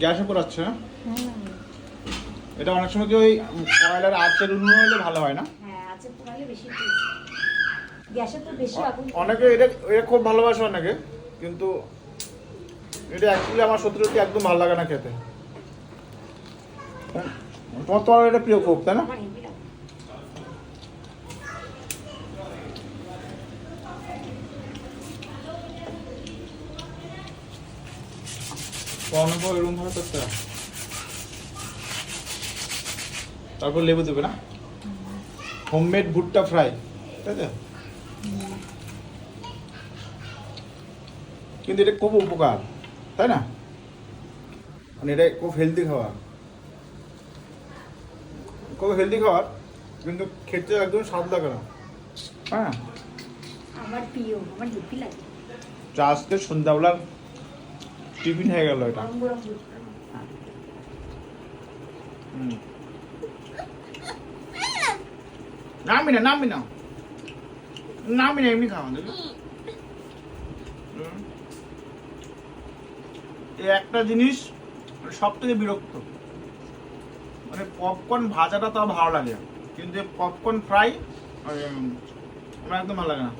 গ্যাসে পোড়াচ্ছে না এটা অনেক সময় কি ওই কয়লার আঁচের উন্নয়ন হলে ভালো হয় না? হ্যাঁ অনেকে এটা এটা খুব ভালোবাসে অনেকে কিন্তু এটা অ্যাকচুয়ালি আমার সত্যি একদম ভালো লাগে না খেতে। তোমার তো এটা প্রিয় খুব তাই না? পর এরকম ভাবে করতে হয়। তারপর লেবু দেবে না? হোমমেড ভুট্টা ফ্রাই তাই তো? কিন্তু এটা খুব উপকার তাই না? মানে এটা খুব হেলদি খাবার। খুব হেলদি খাবার কিন্তু খেতে একদম স্বাদ লাগে না। হ্যাঁ? আমার প্রিয় আমার হেভি লাগে। আজকে সন্ধ্যাবেলার টিফিন হয়ে গেল এটা। নামি না নামি না। নামি না, এমনি খাওয়া এই একটা জিনিস সব থেকে বিরক্ত। মানে পপকর্ন ভাজাটা তাও ভালো লাগে কিন্তু পপকর্ন ফ্রাই আমার একদম ভালো লাগে না।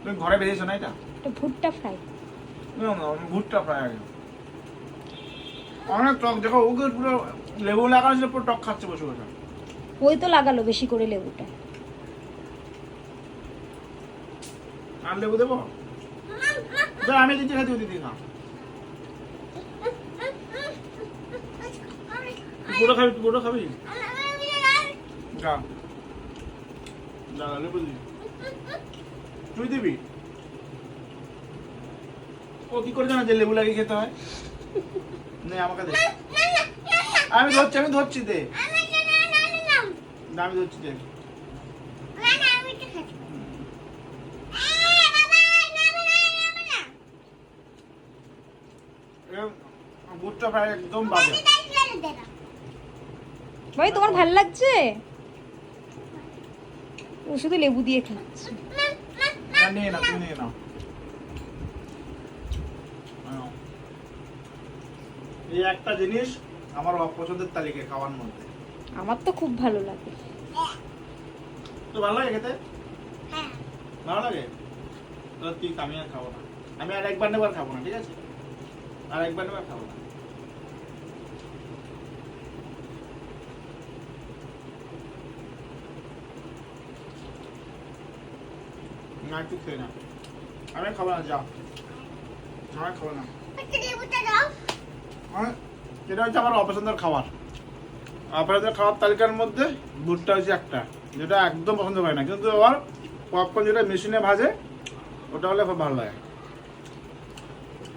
তুমি ঘরে বেরিয়েছো না এটা? ভুট্টা ফ্রাই ভুট্টা আগে। অনেক টক দেখো ওকে পুরো লেবু লাগানো ছিল পুরো টক খাচ্ছে বসে বসে। ওই তো লাগালো বেশি করে লেবুটা। আর লেবু দেবো? আমি দিচ্ছি খাচ্ছি দিদি খা। তুই পুরো খাবি তুই পুরো খাবি? যা যা লেবু দিবি। তুই দিবি? ও কি করে জানা যে লেবু লাগিয়ে খেতে হয়? নে আমাকে দে। আমি ধরছি আমি ধরছি দে। আমি ধরছি দে। ভুট্টা ফ্রাই একদম বাজে। ভাই তোমার ভালো লাগছে? ও শুধু লেবু দিয়ে খাচ্ছে। না নিয়ে না তুমি নিয়ে নাও। এই একটা জিনিস আমার অপছন্দের তালিকায় খাওয়ার মধ্যে। আমার তো খুব ভালো লাগে। তো ভালো লাগে খেতে? ভালো লাগে? তো তুই আমি আর খাব না। আমি আর একবার নেবার খাব না ঠিক আছে? আর একবার নেবার খাব না। না একটু খেয়ে না। আমি আর খাব না যা। আমি খাব না। আমার- এটা হচ্ছে আমার অপছন্দের খাবার। অপছন্দের খাবার তালিকার মধ্যে ভুট্টা হচ্ছে একটা, যেটা একদম পছন্দ করে না। কিন্তু আবার পপকর্ন যেটা মেশিনে ভাজে, ওটা হলে খুব ভালো লাগে।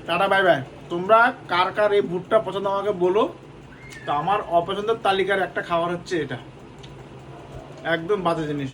টাটা বাই বাই তোমরা কার কার এই ভুট্টা পছন্দ আমাকে বলো। তো আমার অপছন্দের তালিকার একটা খাবার হচ্ছে এটা। একদম বাজে জিনিস।